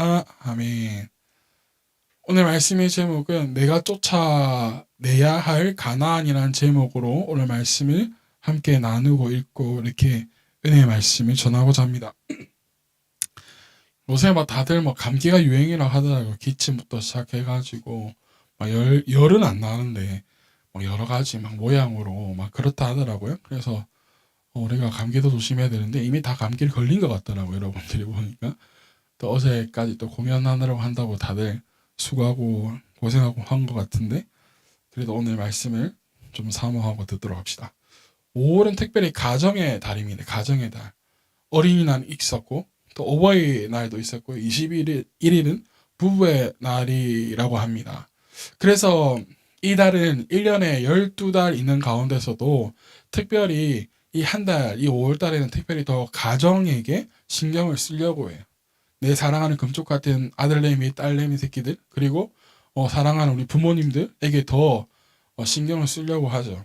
아멘. 오늘 말씀의 제목은 내가 쫓아내야 할 가나안이라는 제목으로 오늘 말씀을 함께 나누고 읽고 이렇게 은혜의 말씀을 전하고자 합니다. 요새 막 다들 뭐 감기가 유행이라 하더라고요. 기침부터 시작해가지고 막 열, 열은 안 나는데 막 여러 가지 막 모양으로 막 그렇다 하더라고요. 그래서 어, 우리가 감기도 조심해야 되는데 이미 다 감기를 걸린 것 같더라고요. 여러분들이 보니까 또 어제까지 또 공연하느라고 한다고 다들 수고하고 고생하고 한 것 같은데 그래도 오늘 말씀을 좀 사모하고 듣도록 합시다. 5월은 특별히 가정의 달입니다. 가정의 달. 어린이날 있었고 또 어버이날도 있었고 21일 1일은 부부의 날이라고 합니다. 그래서 이 달은 1년에 12달 있는 가운데서도 특별히 이 한 달, 이 5월 달에는 특별히 더 가정에게 신경을 쓰려고 해요. 내 사랑하는 금쪽 같은 아들내미, 딸내미 새끼들, 그리고 어, 사랑하는 우리 부모님들에게 더 어, 신경을 쓰려고 하죠.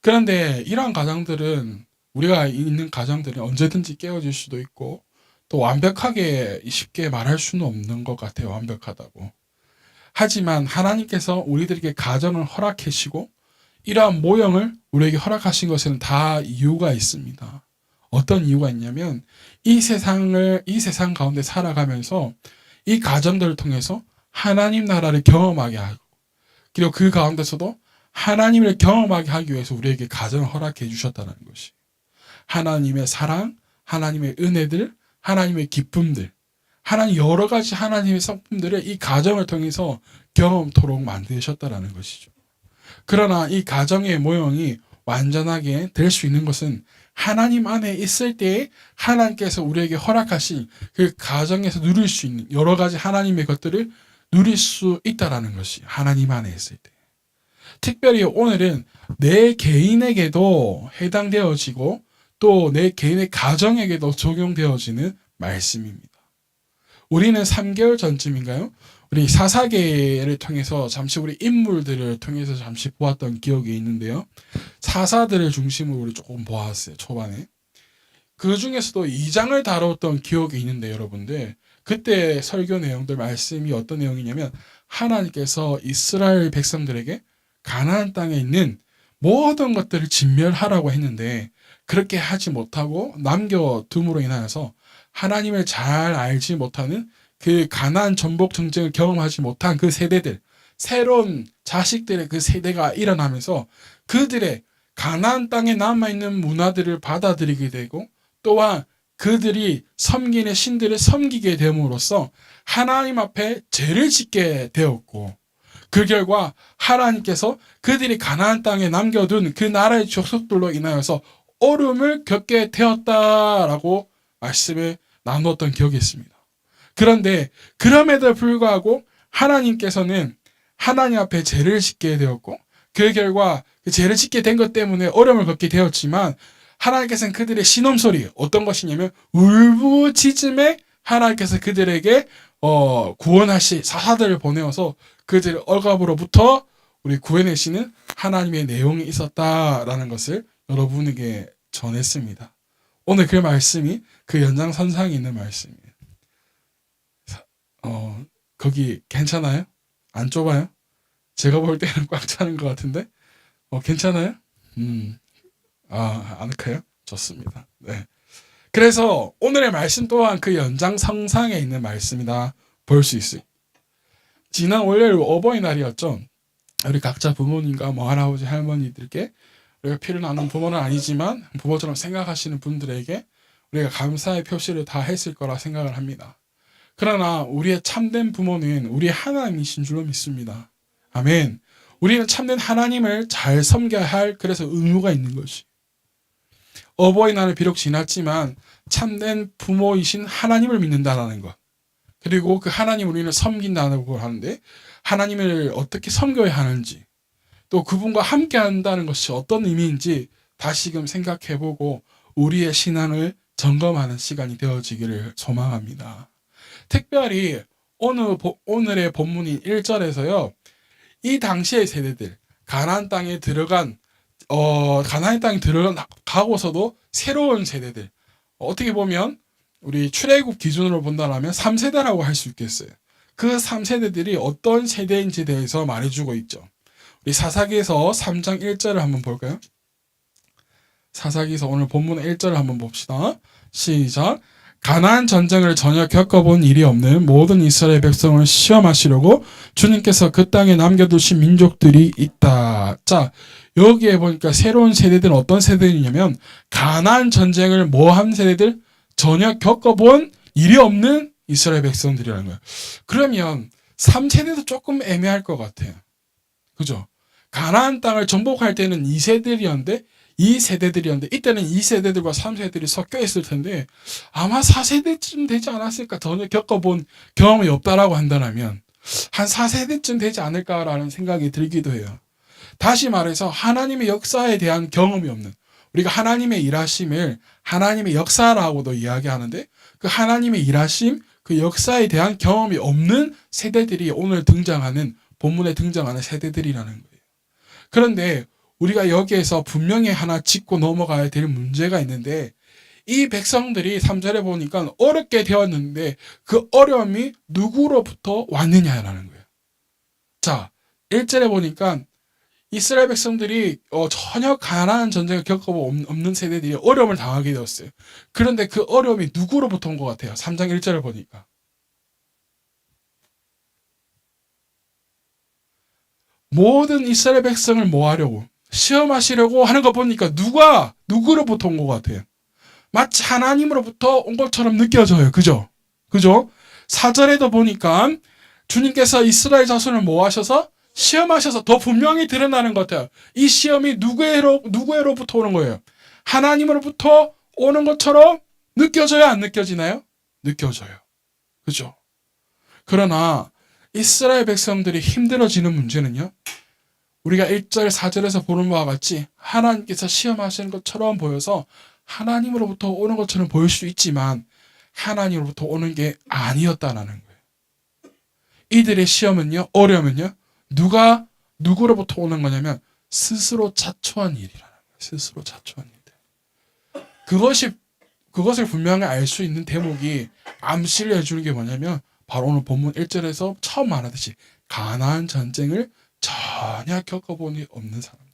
그런데 이러한 가정들은 우리가 있는 가정들은 언제든지 깨어질 수도 있고 또 완벽하게 쉽게 말할 수는 없는 것 같아요. 완벽하다고. 하지만 하나님께서 우리들에게 가정을 허락하시고 이러한 모형을 우리에게 허락하신 것에는 다 이유가 있습니다. 어떤 이유가 있냐면 이 세상을 이 세상 가운데 살아가면서 이 가정들을 통해서 하나님 나라를 경험하게 하고 그리고 그 가운데서도 하나님을 경험하게 하기 위해서 우리에게 가정을 허락해 주셨다는 것이 하나님의 사랑, 하나님의 은혜들, 하나님의 기쁨들, 하나님 여러 가지 하나님의 성품들을 이 가정을 통해서 경험토록 만드셨다라는 것이죠. 그러나 이 가정의 모형이 완전하게 될 수 있는 것은 하나님 안에 있을 때에 하나님께서 우리에게 허락하신 그 가정에서 누릴 수 있는 여러 가지 하나님의 것들을 누릴 수 있다라는 것이 하나님 안에 있을 때. 특별히 오늘은 내 개인에게도 해당되어지고 또 내 개인의 가정에게도 적용되어지는 말씀입니다. 우리는 3개월 전쯤인가요? 우리 사사계를 통해서 잠시 우리 인물들을 통해서 잠시 보았던 기억이 있는데요. 사사들을 중심으로 우리 조금 보았어요. 초반에. 그 중에서도 2장을 다뤘던 기억이 있는데 여러분들 그때 설교 내용들 말씀이 어떤 내용이냐면 하나님께서 이스라엘 백성들에게 가나안 땅에 있는 모든 것들을 진멸하라고 했는데 그렇게 하지 못하고 남겨둠으로 인하여서 하나님을 잘 알지 못하는 그 가난 전복 전쟁을 경험하지 못한 그 세대들, 새로운 자식들의 그 세대가 일어나면서 그들의 가나안 땅에 남아있는 문화들을 받아들이게 되고 또한 그들이 섬기는 신들을 섬기게 됨으로써 하나님 앞에 죄를 짓게 되었고 그 결과 하나님께서 그들이 가나안 땅에 남겨둔 그 나라의 족속들로 인하여서 어려움을 겪게 되었다라고 말씀을 나누었던 기억이 있습니다. 그런데 그럼에도 불구하고 하나님께서는 하나님 앞에 죄를 짓게 되었고 그 결과 그 죄를 짓게 된 것 때문에 어려움을 겪게 되었지만 하나님께서는 그들의 신음소리 어떤 것이냐면 울부짖음에 하나님께서 그들에게 어, 구원하시 사사들을 보내어서 그들의 억압으로부터 우리 구해내시는 하나님의 내용이 있었다라는 것을 여러분에게 전했습니다. 오늘 그 말씀이 그 연장선상에 있는 말씀이에요. 어, 거기 괜찮아요? 안 좁아요? 제가 볼 때는 꽉 차는 것 같은데? 어, 괜찮아요? 음, 아, 아늑해요? 좋습니다. 네. 그래서 오늘의 말씀 또한 그 연장선상에 있는 말씀이다 볼 수 있어요. 지난 월요일 어버이날이었죠. 우리 각자 부모님과 뭐 할아버지 할머니들께 우리가 피를 나눈 부모는 아니지만 부모처럼 생각하시는 분들에게 우리가 감사의 표시를 다 했을 거라 생각을 합니다. 그러나 우리의 참된 부모는 우리 하나님이신 줄로 믿습니다. 아멘. 우리는 참된 하나님을 잘 섬겨야 할 그래서 의무가 있는 것이. 어버이날은 비록 지났지만 참된 부모이신 하나님을 믿는다라는 것. 그리고 그 하나님 우리는 섬긴다는 걸 하는데 하나님을 어떻게 섬겨야 하는지 또 그분과 함께 한다는 것이 어떤 의미인지 다시금 생각해보고 우리의 신앙을 점검하는 시간이 되어지기를 소망합니다. 특별히 오늘, 오늘의 본문인 1절에서요. 이 당시의 세대들, 가나안 땅에 들어간 어, 가나안 땅에 들어가고서도 새로운 세대들. 어떻게 보면 우리 출애굽 기준으로 본다면 3세대라고 할 수 있겠어요. 그 3세대들이 어떤 세대인지 대해서 말해주고 있죠. 우리 사사기에서 3장 1절을 한번 볼까요? 사사기에서 오늘 본문 1절을 한번 봅시다. 시작. 가나안 전쟁을 전혀 겪어본 일이 없는 모든 이스라엘 백성을 시험하시려고 주님께서 그 땅에 남겨두신 민족들이 있다. 자, 여기에 보니까 새로운 세대들은 어떤 세대이냐면 가나안 전쟁을 뭐 한 세대들 전혀 겪어본 일이 없는 이스라엘 백성들이라는 거예요. 그러면 3세대도 조금 애매할 것 같아요. 그죠? 가나안 땅을 정복할 때는 2세들이었는데 2세대들이었는데 이때는 2세대들과 3세대들이 섞여 있을 텐데 아마 4세대쯤 되지 않았을까 전혀 겪어본 경험이 없다라고 한다면 한 4세대쯤 되지 않을까라는 생각이 들기도 해요. 다시 말해서 하나님의 역사에 대한 경험이 없는 우리가 하나님의 일하심을 하나님의 역사라고도 이야기하는데 그 하나님의 일하심 그 역사에 대한 경험이 없는 세대들이 오늘 등장하는 본문에 등장하는 세대들이라는 거예요. 그런데 우리가 여기에서 분명히 하나 짚고 넘어가야 될 문제가 있는데 이 백성들이 3절에 보니까 어렵게 되었는데 그 어려움이 누구로부터 왔느냐라는 거예요. 자, 1절에 보니까 이스라엘 백성들이 어, 전혀 가난한 전쟁을 겪어본 없는 세대들이 어려움을 당하게 되었어요. 그런데 그 어려움이 누구로부터 온 것 같아요? 3장 1절을 보니까. 모든 이스라엘 백성을 모아려고 시험하시려고 하는 거 보니까 누가 누구로부터 온 것 같아요. 마치 하나님으로부터 온 것처럼 느껴져요. 그죠? 그죠? 사절에도 보니까 주님께서 이스라엘 자손을 모아셔서 시험하셔서 더 분명히 드러나는 것 같아요. 이 시험이 누구에로, 누구에로부터 오는 거예요? 하나님으로부터 오는 것처럼 느껴져요? 안 느껴지나요? 느껴져요. 그죠? 그러나 이스라엘 백성들이 힘들어지는 문제는요. 우리가 1절, 4절에서 보는 바와 같이 하나님께서 시험하시는 것처럼 보여서 하나님으로부터 오는 것처럼 보일 수 있지만 하나님으로부터 오는 게 아니었다라는 거예요. 이들의 시험은요, 어려움은요, 누가 누구로부터 오는 거냐면 스스로 자초한 일이라는 거예요. 스스로 자초한 일들. 그것이 그것을 분명히 알 수 있는 대목이 암시를 해주는 게 뭐냐면 바로 오늘 본문 1절에서 처음 말하듯이 가나안 전쟁을 전혀 겪어본 이 없는 사람들.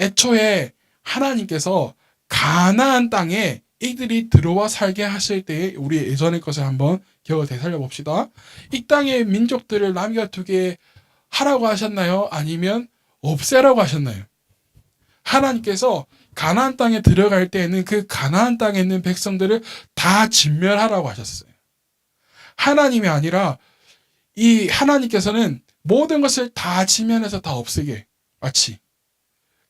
애초에 하나님께서 가나안 땅에 이들이 들어와 살게 하실 때에 우리 예전의 것을 한번 기억을 되살려 봅시다. 이 땅의 민족들을 남겨두게 하라고 하셨나요? 아니면 없애라고 하셨나요? 하나님께서 가나안 땅에 들어갈 때에는 그 가나안 땅에 있는 백성들을 다 진멸하라고 하셨어요. 하나님이 아니라 이 하나님께서는 모든 것을 다 지면에서 다 없애게 마치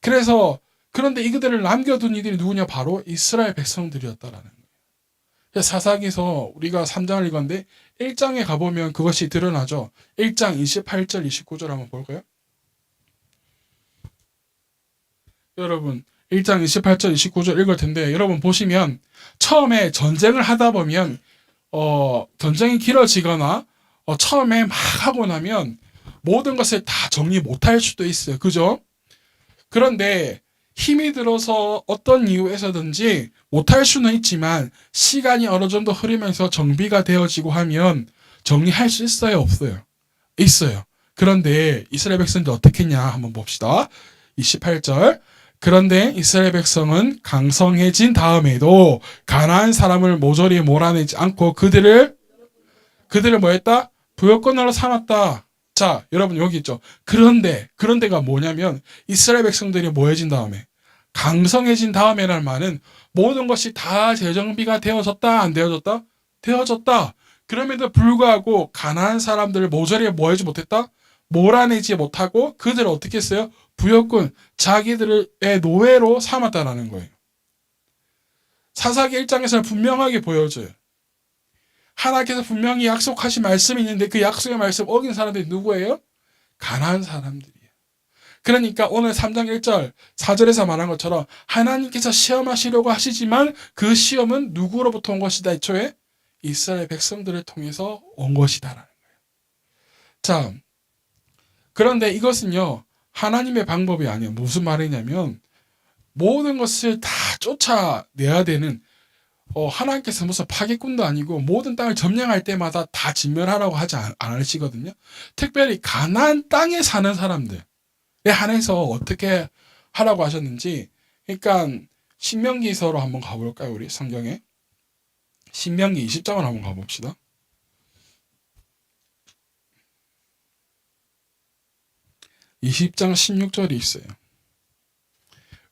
그래서 그런데 이들을 남겨둔 이들이 누구냐 바로 이스라엘 백성들이었다라는 거예요. 사사기서 우리가 3장을 읽었는데 1장에 가보면 그것이 드러나죠. 1장 28절 29절 한번 볼까요? 여러분 1장 28절 29절 읽을 텐데 여러분 보시면 처음에 전쟁을 하다 보면 어 전쟁이 길어지거나 어, 처음에 막 하고 나면 모든 것을 다 정리 못할 수도 있어요. 그죠? 그런데 힘이 들어서 어떤 이유에서든지 못할 수는 있지만 시간이 어느 정도 흐르면서 정비가 되어지고 하면 정리할 수 있어요? 없어요? 있어요. 그런데 이스라엘 백성들 어떻게 했냐 한번 봅시다. 28절. 그런데 이스라엘 백성은 강성해진 다음에도 가나안 사람을 모조리 몰아내지 않고 그들을 그들을 뭐 했다? 부여권으로 삼았다. 자, 여러분 여기 있죠. 그런데 그런데가 뭐냐면 이스라엘 백성들이 모여진 다음에 강성해진 다음에라는 말은 모든 것이 다 재정비가 되어졌다 안 되어졌다? 되어졌다. 그럼에도 불구하고 가난한 사람들을 모조리 모여지 못했다? 몰아내지 못하고 그들을 어떻게 했어요? 부여권 자기들의 노예로 삼았다라는 거예요. 사사기 1장에서는 분명하게 보여줘요. 하나님께서 분명히 약속하신 말씀이 있는데 그 약속의 말씀 어긴 사람들이 누구예요? 가난한 사람들이에요. 그러니까 오늘 3장 1절 4절에서 말한 것처럼 하나님께서 시험하시려고 하시지만 그 시험은 누구로부터 온 것이다 애초에 이스라엘 백성들을 통해서 온 것이다라는 거예요. 자, 그런데 이것은요 하나님의 방법이 아니에요. 무슨 말이냐면 모든 것을 다 쫓아내야 되는 어, 하나님께서 무슨 파괴꾼도 아니고 모든 땅을 점령할 때마다 다 진멸하라고 하지 않, 않으시거든요. 특별히 가나안 땅에 사는 사람들에 한해서 어떻게 하라고 하셨는지 그러니까 신명기서로 한번 가볼까요 우리 성경에 신명기 20장을 한번 가봅시다. 20장 16절이 있어요.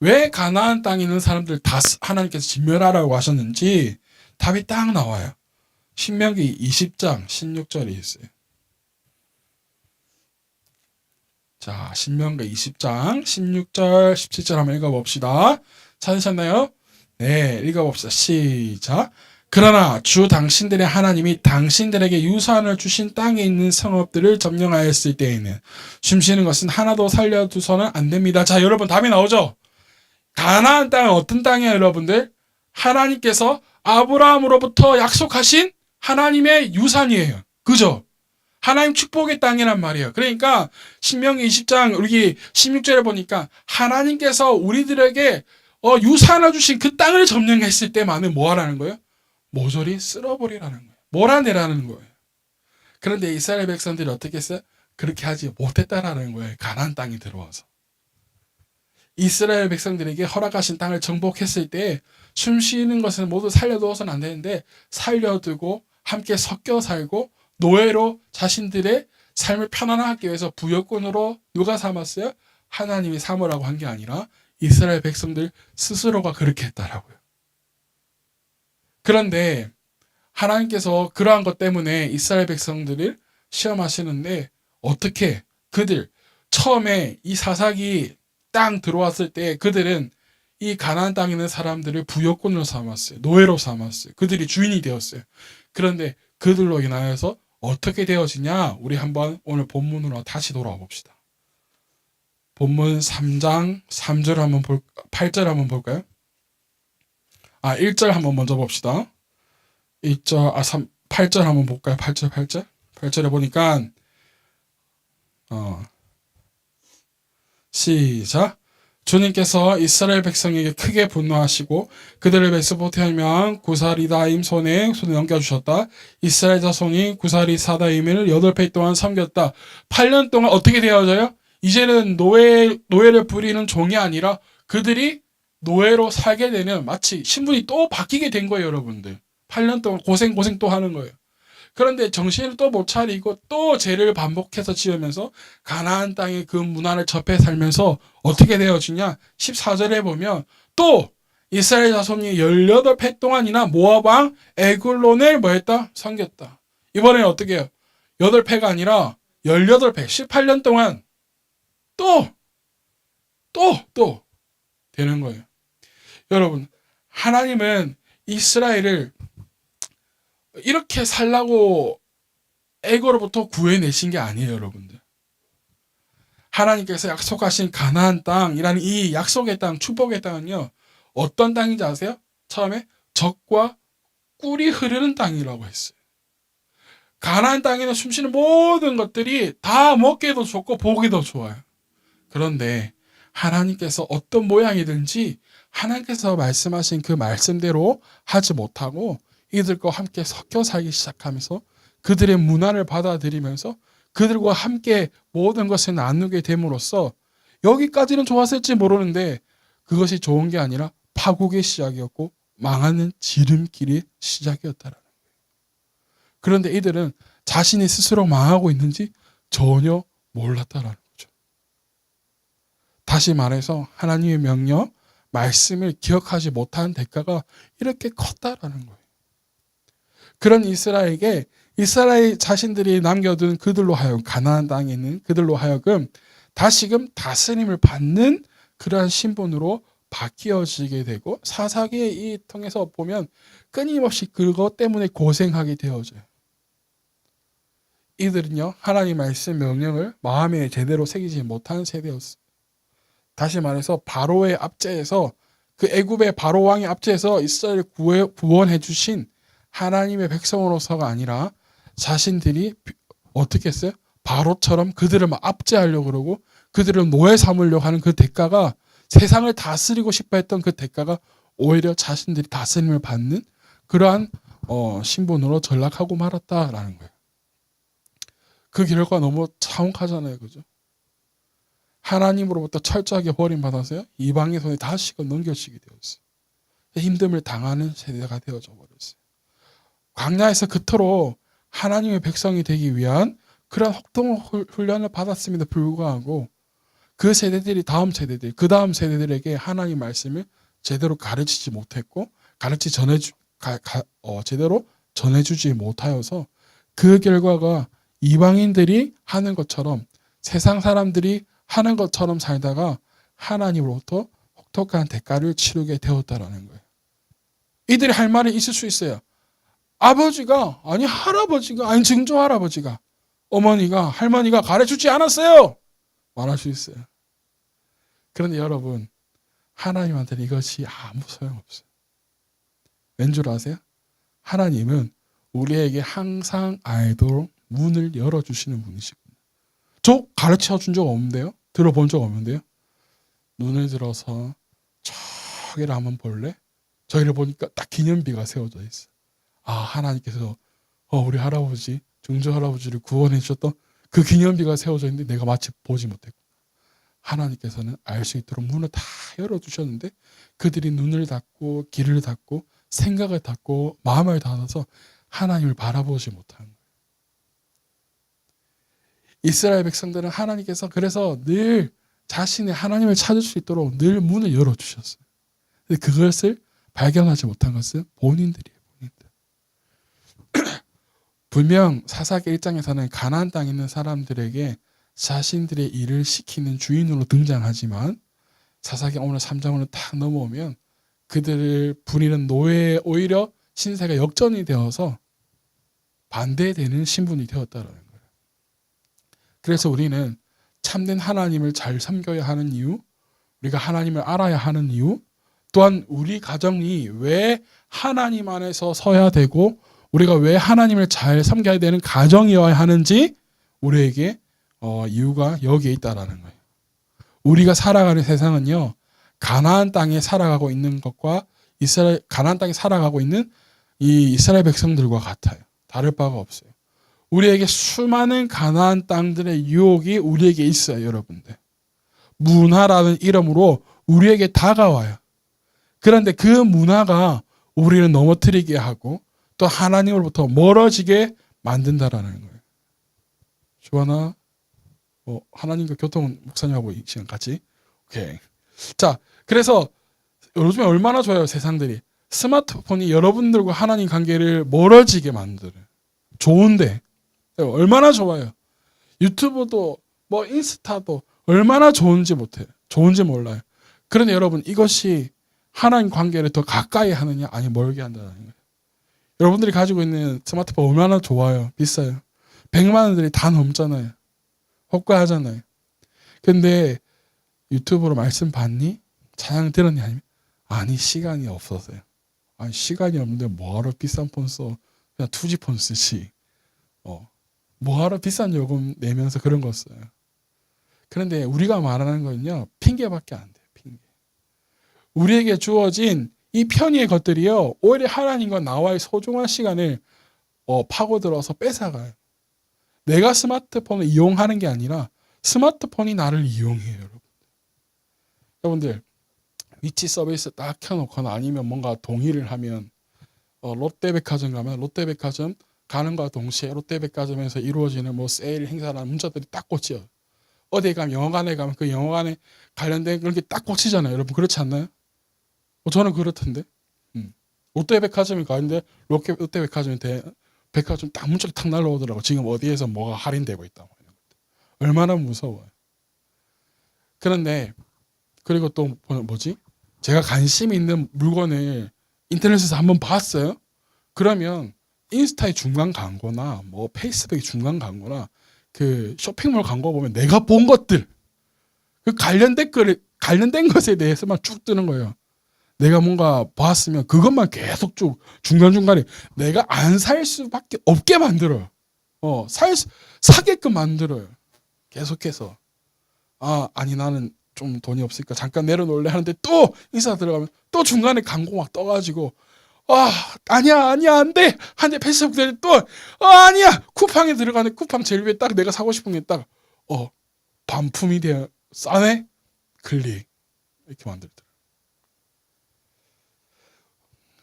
왜 가나안 땅에 있는 사람들 다 하나님께서 진멸하라고 하셨는지 답이 딱 나와요. 신명기 20장 16절이 있어요. 자, 신명기 20장 16절 17절 한번 읽어봅시다. 찾으셨나요? 네, 읽어봅시다. 시작. 그러나 주 당신들의 하나님이 당신들에게 유산을 주신 땅에 있는 성읍들을 점령하였을 때에는 숨 쉬는 것은 하나도 살려두서는 안 됩니다. 자, 여러분 답이 나오죠? 가나안 땅은 어떤 땅이에요, 여러분들? 하나님께서 아브라함으로부터 약속하신 하나님의 유산이에요. 그죠? 하나님 축복의 땅이란 말이에요. 그러니까 신명기 20장 우리 16절에 보니까 하나님께서 우리들에게 어, 유산을 주신 그 땅을 점령했을 때만은 뭐 하라는 거예요? 모조리 쓸어버리라는 거예요. 몰아내라는 거예요. 그런데 이스라엘 백성들이 어떻게 했어요? 그렇게 하지 못했다라는 거예요. 가나안 땅이 들어와서. 이스라엘 백성들에게 허락하신 땅을 정복했을 때 숨 쉬는 것은 모두 살려두어서는 안 되는데 살려두고 함께 섞여 살고 노예로 자신들의 삶을 편안하게 위해서 부여권으로 누가 삼았어요? 하나님이 삼으라고 한 게 아니라 이스라엘 백성들 스스로가 그렇게 했다라고요. 그런데 하나님께서 그러한 것 때문에 이스라엘 백성들을 시험하시는데 어떻게 그들 처음에 이 사사기 땅 들어왔을 때 그들은 이 가나안 땅에 있는 사람들을 부여권으로 삼았어요. 노예로 삼았어요. 그들이 주인이 되었어요. 그런데 그들로 인하여서 어떻게 되어지냐? 우리 한번 오늘 본문으로 다시 돌아와 봅시다. 본문 3장 3절 한번 볼 8절 한번 볼까요? 아, 1절 한번 먼저 봅시다. 1절 아 3, 8절 한번 볼까요? 8절 8절. 8절에 보니까 어 시작. 주님께서 이스라엘 백성에게 크게 분노하시고 그들을 메스포테미안 구사리다임 손에 손에 넘겨주셨다. 이스라엘 자손이 구사리 사다임을 여덟 배 동안 섬겼다. 8년 동안 어떻게 되어져요? 이제는 노예 노예를 부리는 종이 아니라 그들이 노예로 살게 되는 마치 신분이 또 바뀌게 된 거예요, 여러분들. 8년 동안 고생 고생 또 하는 거예요. 그런데 정신을 또 못 차리고 또 죄를 반복해서 지으면서 가나안 땅의 그 문화를 접해 살면서 어떻게 되어지냐? 14절에 보면 또 이스라엘 자손이 18회 동안이나 왕 에글론을 뭐 했다? 섬겼다. 이번에는 어떻게 해요? 8회가 아니라 18회, 18년 동안 또, 또, 또 되는 거예요. 여러분, 하나님은 이스라엘을 이렇게 살라고 애고로부터 구해내신 게 아니에요, 여러분들. 하나님께서 약속하신 가나안 땅이라는 이 약속의 땅, 축복의 땅은요, 어떤 땅인지 아세요? 처음에 적과 꿀이 흐르는 땅이라고 했어요. 가나안 땅에는 숨쉬는 모든 것들이 다 먹기도 좋고 보기도 좋아요. 그런데 하나님께서 어떤 모양이든지 하나님께서 말씀하신 그 말씀대로 하지 못하고 이들과 함께 섞여 살기 시작하면서 그들의 문화를 받아들이면서 그들과 함께 모든 것을 나누게 됨으로써 여기까지는 좋았을지 모르는데 그것이 좋은 게 아니라 파국의 시작이었고 망하는 지름길의 시작이었다라는 거예요. 그런데 이들은 자신이 스스로 망하고 있는지 전혀 몰랐다라는 거죠. 다시 말해서 하나님의 명령, 말씀을 기억하지 못한 대가가 이렇게 컸다라는 거예요. 그런 이스라엘에게 이스라엘 자신들이 남겨둔 그들로 하여금 가나안 땅에 있는 그들로 하여금 다시금 다스림을 받는 그러한 신분으로 바뀌어지게 되고 사사기에 이 통해서 보면 끊임없이 그것 때문에 고생하게 되어져요. 이들은요 하나님 말씀 명령을 마음에 제대로 새기지 못한 세대였어요. 다시 말해서 바로의 압제에서 그 애굽의 바로 왕의 압제에서 이스라엘을 구원해 주신 하나님의 백성으로서가 아니라 자신들이 어떻게 했어요? 바로처럼 그들을 막 압제하려고 그러고 그들을 노예 삼으려고 하는 그 대가가 세상을 다스리고 싶어 했던 그 대가가 오히려 자신들이 다스림을 받는 그러한 어, 신분으로 전락하고 말았다라는 거예요. 그 결과 너무 차원하잖아요, 그죠? 하나님으로부터 철저하게 버림받아서요 이방의 손에 다시금 넘겨지게 되었어요. 힘듦을 당하는 세대가 되어져 버렸어요. 광야에서 그토록 하나님의 백성이 되기 위한 그런 혹동 훈련을 받았음에도 불구하고 그 세대들이 다음 세대들, 그 다음 세대들에게 하나님 말씀을 제대로 가르치지 못했고 가르치 전해주 가, 가, 어, 제대로 전해주지 못하여서 그 결과가 이방인들이 하는 것처럼 세상 사람들이 하는 것처럼 살다가 하나님으로부터 혹독한 대가를 치르게 되었다라는 거예요. 이들이 할 말이 있을 수 있어요. 아버지가 아니 할아버지가 아니 증조 할아버지가 어머니가 할머니가 가르치지 않았어요. 말할 수 있어요. 그런데 여러분 하나님한테는 이것이 아무 소용없어요. 왠 줄 아세요? 하나님은 우리에게 항상 알도록 문을 열어주시는 분이시거든요. 저 가르쳐 준 적 없는데요? 들어본 적 없는데요? 눈을 들어서 저기를 한번 볼래? 저기를 보니까 딱 기념비가 세워져 있어. 아 하나님께서 어, 우리 할아버지 증조 할아버지를 구원해 주셨던 그 기념비가 세워져 있는데 내가 마치 보지 못했고 하나님께서는 알 수 있도록 문을 다 열어 주셨는데 그들이 눈을 닫고 귀를 닫고 생각을 닫고 마음을 닫아서 하나님을 바라보지 못하는 거예요. 이스라엘 백성들은 하나님께서 그래서 늘 자신의 하나님을 찾을 수 있도록 늘 문을 열어 주셨어요. 근데 그것을 발견하지 못한 것은 본인들이에요. 분명 사사기 1장에서는 가나안 땅에 있는 사람들에게 자신들의 일을 시키는 주인으로 등장하지만 사사기 오늘 3장으로 딱 넘어오면 그들을 부리는 노예에 오히려 신세가 역전이 되어서 반대되는 신분이 되었다라는 거예요. 그래서 우리는 참된 하나님을 잘 섬겨야 하는 이유, 우리가 하나님을 알아야 하는 이유, 또한 우리 가정이 왜 하나님 안에서 서야 되고 우리가 왜 하나님을 잘 섬겨야 되는 가정이어야 하는지 우리에게 어, 이유가 여기에 있다라는 거예요. 우리가 살아가는 세상은요. 가나안 땅에 살아가고 있는 것과 이스라엘 가나안 땅에 살아가고 있는 이 이스라엘 백성들과 같아요. 다를 바가 없어요. 우리에게 수많은 가나안 땅들의 유혹이 우리에게 있어요, 여러분들. 문화라는 이름으로 우리에게 다가와요. 그런데 그 문화가 우리를 넘어뜨리게 하고 또 하나님으로부터 멀어지게 만든다라는 거예요. 주하나 어, 하나님과 교통 목사님하고 이 시간 같이 오케이. 자, 그래서 요즘에 얼마나 좋아요 세상들이 스마트폰이 여러분들과 하나님 관계를 멀어지게 만들어요. 좋은데 얼마나 좋아요. 유튜브도 뭐 인스타도 얼마나 좋은지 못해요. 좋은지 몰라요. 그런데 여러분 이것이 하나님 관계를 더 가까이 하느냐 아니 멀게 한다는 거예요. 여러분들이 가지고 있는 스마트폰 얼마나 좋아요. 비싸요. 100만 원들이 다 넘잖아요. 호가하잖아요. 근데 유튜브로 말씀 봤니? 찬양 들었니? 아니면 아니 시간이 없어서요. 아니 시간이 없는데 뭐하러 비싼 폰 써? 그냥 투지 폰 쓰지. 어 뭐하러 비싼 요금 내면서 그런 거 써요. 그런데 우리가 말하는 건요 핑계밖에 안 돼요. 핑계. 우리에게 주어진 이 편의의 것들이요 오히려 하나님과 나와의 소중한 시간을 어, 파고들어서 뺏어가요. 내가 스마트폰을 이용하는 게 아니라 스마트폰이 나를 이용해요, 여러분. 여러분들 위치 서비스 딱 켜놓거나 아니면 뭔가 동의를 하면 어, 롯데백화점 가면 롯데백화점 가는 것과 동시에 롯데백화점에서 이루어지는 뭐 세일 행사라는 문자들이 딱 꽂혀요. 어디에 가면 영화관에 가면 그 영화관에 관련된 그런 게 딱 꽂히잖아요. 여러분 그렇지 않나요? 어, 저는 그렇던데. 음. 롯데백화점이 가는데 롯데, 롯데백화점이 대, 백화점 딱 문자가 탁 날라오더라고. 지금 어디에서 뭐가 할인되고 있다. 뭐 얼마나 무서워요. 그런데 그리고 또 뭐지? 제가 관심 있는 물건을 인터넷에서 한번 봤어요. 그러면 인스타의 중간 광고나 뭐 페이스북의 중간 광고나 그 쇼핑몰 광고 보면 내가 본 것들 그 관련된 글 관련된 것에 대해서만 쭉 뜨는 거예요. 내가 뭔가 봤으면 그것만 계속 쭉 중간중간에 내가 안 살 수밖에 없게 만들어요. 어, 살, 사게끔 만들어요. 계속해서. 아, 아니, 나는 좀 돈이 없으니까 잠깐 내려놓을래 하는데 또 인사 들어가면 또 중간에 광고 막 떠가지고 아 아니야 아니야 안 돼 한대 페이스북 또 어, 아니야 쿠팡에 들어가는 쿠팡 제일 위에 딱 내가 사고 싶은 게 딱 어 반품이 되어 싸네 클릭 이렇게 만들더라.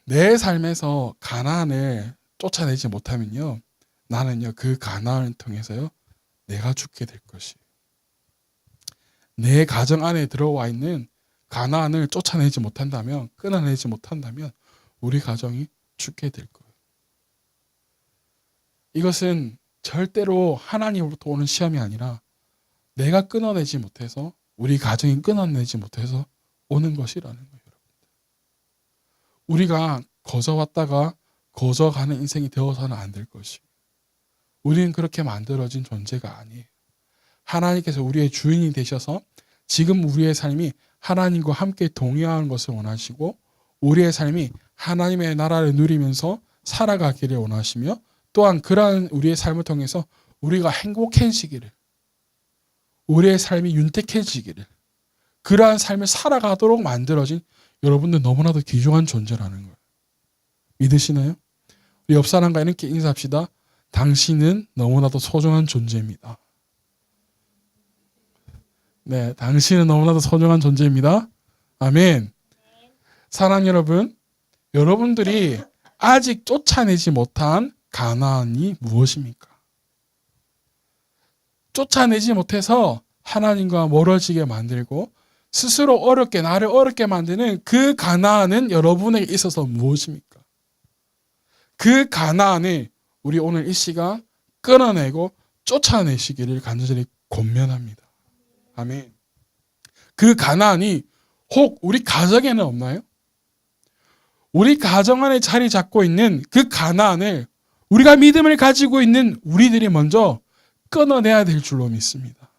내 삶에서 가난을 쫓아내지 못하면요 나는요 그 가난을 통해서요 내가 죽게 될 것이 내 가정 안에 들어와 있는 가난을 쫓아내지 못한다면 끊어내지 못한다면 우리 가정이 죽게 될 거예요. 이것은 절대로 하나님으로부터 오는 시험이 아니라 내가 끊어내지 못해서 우리 가정이 끊어내지 못해서 오는 것이라는 거예요. 우리가 거저왔다가 거저가는 인생이 되어서는 안 될 것이. 우리는 그렇게 만들어진 존재가 아니에요. 하나님께서 우리의 주인이 되셔서 지금 우리의 삶이 하나님과 함께 동행하는 것을 원하시고 우리의 삶이 하나님의 나라를 누리면서 살아가기를 원하시며 또한 그러한 우리의 삶을 통해서 우리가 행복해지기를 우리의 삶이 윤택해지기를 그러한 삶을 살아가도록 만들어진 여러분들 너무나도 귀중한 존재라는 거예요. 믿으시나요? 우리 옆 사람과 이렇게 인사합시다. 당신은 너무나도 소중한 존재입니다. 네, 당신은 너무나도 소중한 존재입니다. 아멘. 사랑 여러분, 여러분들이 아직 쫓아내지 못한 가나안이 무엇입니까? 쫓아내지 못해서 하나님과 멀어지게 만들고 스스로 어렵게 나를 어렵게 만드는 그 가나안은 여러분에게 있어서 무엇입니까? 그 가나안을 우리 오늘 이 시간 끊어내고 쫓아내시기를 간절히 권면합니다. 아멘. 그 가나안이 혹 우리 가정에는 없나요? 우리 가정 안에 자리 잡고 있는 그 가나안을 우리가 믿음을 가지고 있는 우리들이 먼저 끊어내야 될 줄로 믿습니다.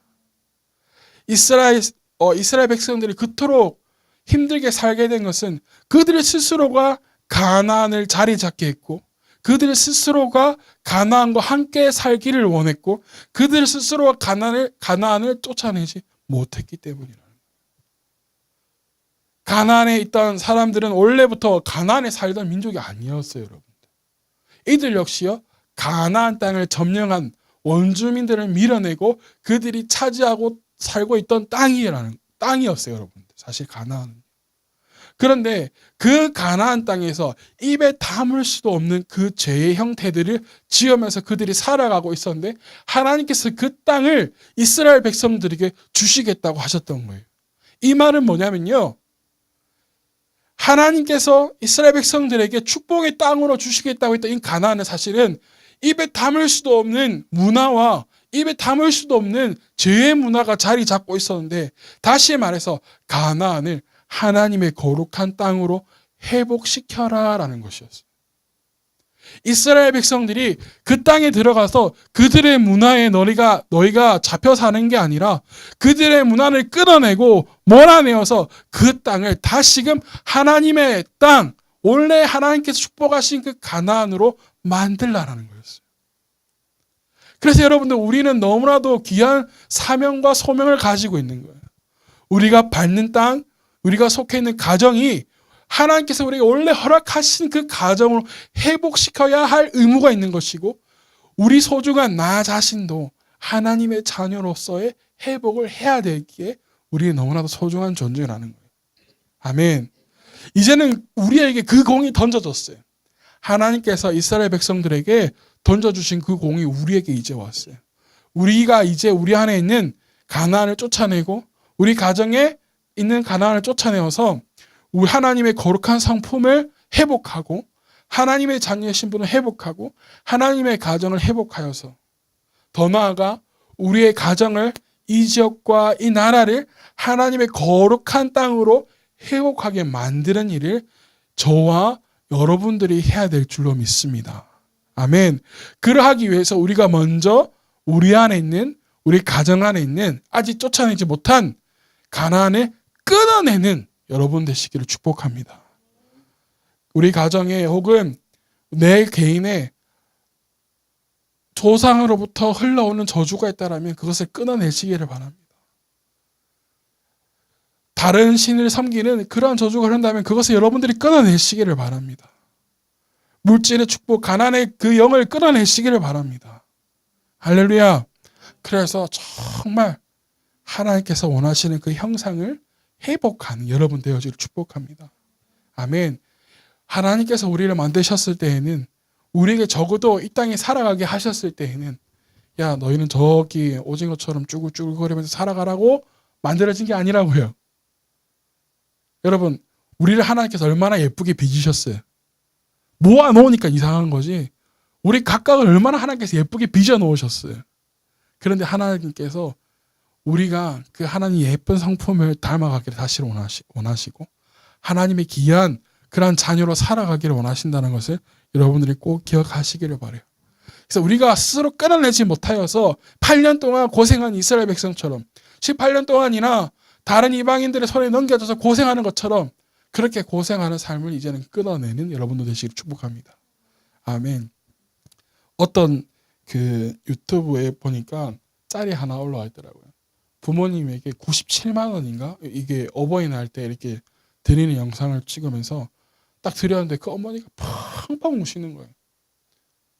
이스라엘 어, 이스라엘 백성들이 그토록 힘들게 살게 된 것은 그들 스스로가 가나안을 자리 잡게 했고 그들 스스로가 가나안과 함께 살기를 원했고 그들 스스로가 가나안을 가나안을 쫓아내지 못했기 때문이라. 가나안에 있던 사람들은 원래부터 가나안에 살던 민족이 아니었어요, 여러분. 이들 역시요 가나안 땅을 점령한 원주민들을 밀어내고 그들이 차지하고 살고 있던 땅이라는 땅이었어요, 여러분. 사실 가나안. 그런데 그 가나안 땅에서 입에 담을 수도 없는 그 죄의 형태들을 지으면서 그들이 살아가고 있었는데 하나님께서 그 땅을 이스라엘 백성들에게 주시겠다고 하셨던 거예요. 이 말은 뭐냐면요. 하나님께서 이스라엘 백성들에게 축복의 땅으로 주시겠다고 했던 이 가나안은 사실은 입에 담을 수도 없는 문화와 입에 담을 수도 없는 죄의 문화가 자리 잡고 있었는데 다시 말해서 가나안을 하나님의 거룩한 땅으로 회복시켜라라는 것이었어요. 이스라엘 백성들이 그 땅에 들어가서 그들의 문화에 너희가 너희가 잡혀 사는 게 아니라 그들의 문화를 끌어내고 몰아내어서 그 땅을 다시금 하나님의 땅 원래 하나님께서 축복하신 그 가나안으로 만들라라는 거였어요. 그래서 여러분들 우리는 너무나도 귀한 사명과 소명을 가지고 있는 거예요. 우리가 밟는 땅, 우리가 속해 있는 가정이 하나님께서 우리가 원래 허락하신 그 가정으로 회복시켜야 할 의무가 있는 것이고 우리 소중한 나 자신도 하나님의 자녀로서의 회복을 해야 되기에 우리의 너무나도 소중한 존재라는 거예요. 아멘. 이제는 우리에게 그 공이 던져졌어요. 하나님께서 이스라엘 백성들에게 던져주신 그 공이 우리에게 이제 왔어요. 우리가 이제 우리 안에 있는 가난을 쫓아내고 우리 가정에 있는 가난을 쫓아내어서 우리 하나님의 거룩한 성품을 회복하고 하나님의 자녀의 신분을 회복하고 하나님의 가정을 회복하여서 더 나아가 우리의 가정을 이 지역과 이 나라를 하나님의 거룩한 땅으로 회복하게 만드는 일을 저와 여러분들이 해야 될 줄로 믿습니다. 아멘. 그러하기 위해서 우리가 먼저 우리 안에 있는 우리 가정 안에 있는 아직 쫓아내지 못한 가난을 끊어내는 여러분 되시기를 축복합니다. 우리 가정에 혹은 내 개인의 조상으로부터 흘러오는 저주가 있다면 그것을 끊어내시기를 바랍니다. 다른 신을 섬기는 그러한 저주가 흐른다면 그것을 여러분들이 끊어내시기를 바랍니다. 물질의 축복, 가난의 그 영을 끌어내시기를 바랍니다. 할렐루야. 그래서 정말 하나님께서 원하시는 그 형상을 회복하는 여러분 되어지를 축복합니다. 아멘. 하나님께서 우리를 만드셨을 때에는 우리에게 적어도 이 땅에 살아가게 하셨을 때에는 야 너희는 저기 오징어처럼 쭈글쭈글거리면서 살아가라고 만들어진 게 아니라고요. 여러분 우리를 하나님께서 얼마나 예쁘게 빚으셨어요. 모아 놓으니까 이상한 거지. 우리 각각을 얼마나 하나님께서 예쁘게 빚어 놓으셨어요. 그런데 하나님께서 우리가 그 하나님 예쁜 성품을 닮아가기를 다시 원하시, 원하시고 하나님의 귀한 그러한 자녀로 살아가기를 원하신다는 것을 여러분들이 꼭 기억하시기를 바래요. 그래서 우리가 스스로 끊어내지 못하여서 8년 동안 고생한 이스라엘 백성처럼 18년 동안이나 다른 이방인들의 손에 넘겨져서 고생하는 것처럼 그렇게 고생하는 삶을 이제는 끊어내는 여러분들 되시기를 축복합니다. 아멘. 어떤 그 유튜브에 보니까 짤이 하나 올라와 있더라고요. 부모님에게 97만 원인가 이게 어버이날 때 이렇게 드리는 영상을 찍으면서 딱 드렸는데 그 어머니가 펑펑 우시는 거예요.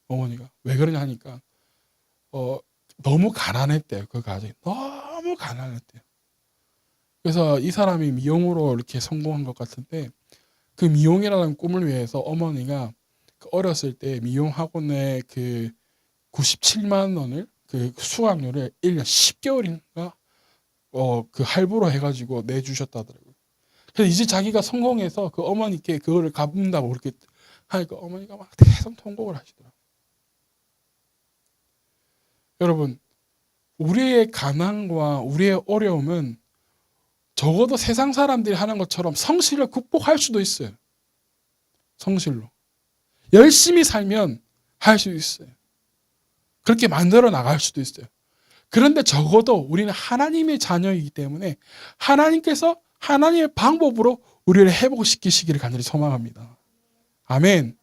어머니가 왜 그러냐 하니까 어 너무 가난했대요. 그 가정이 너무 가난했대요. 그래서 이 사람이 미용으로 이렇게 성공한 것 같은데 그 미용이라는 꿈을 위해서 어머니가 그 어렸을 때 미용 학원에 그 97만 원을 그 수강료를 1년 10개월인가 어 그 할부로 해가지고 내주셨다더라고요. 그래서 이제 자기가 성공해서 그 어머니께 그거를 갚는다고 그렇게 하니까 어머니가 막 계속 통곡을 하시더라고요. 여러분, 우리의 가난과 우리의 어려움은 적어도 세상 사람들이 하는 것처럼 성실을 극복할 수도 있어요. 성실로. 열심히 살면 할 수 있어요. 그렇게 만들어 나갈 수도 있어요. 그런데 적어도 우리는 하나님의 자녀이기 때문에 하나님께서 하나님의 방법으로 우리를 회복시키시기를 간절히 소망합니다. 아멘.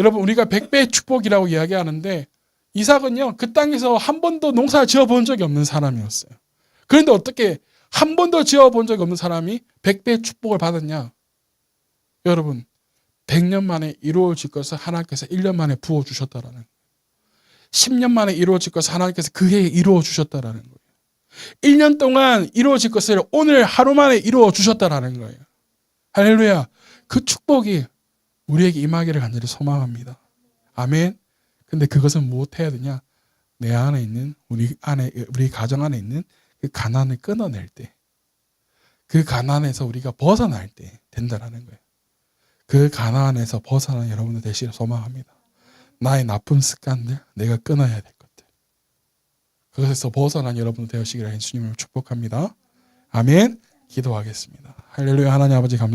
여러분, 우리가 백배의 축복이라고 이야기하는데 이삭은요, 그 땅에서 한 번도 농사 지어 본 적이 없는 사람이었어요. 그런데 어떻게 한 번도 지어 본 적이 없는 사람이 백배의 축복을 받았냐? 여러분, 100년 만에 이루어질 것을 하나님께서 1년 만에 부어 주셨다라는 10년 만에 이루어질 것을 하나님께서 그 해에 이루어 주셨다라는 거예요. 1년 동안 이루어질 것을 오늘 하루 만에 이루어 주셨다라는 거예요. 할렐루야. 그 축복이 우리에게 임하기를 간절히 소망합니다. 아멘. 근데 그것은 무엇 해야 되냐? 내 안에 있는 우리 안에 우리 가정 안에 있는 그 가난을 끊어낼 때, 그 가난에서 우리가 벗어날 때 된다라는 거예요. 그 가난에서 벗어난 여러분들 되시길 소망합니다. 나의 나쁜 습관들 내가 끊어야 될 것들. 그것에서 벗어난 여러분들 되시기를 주님을 축복합니다. 아멘. 기도하겠습니다. 할렐루야 하나님 아버지 감사.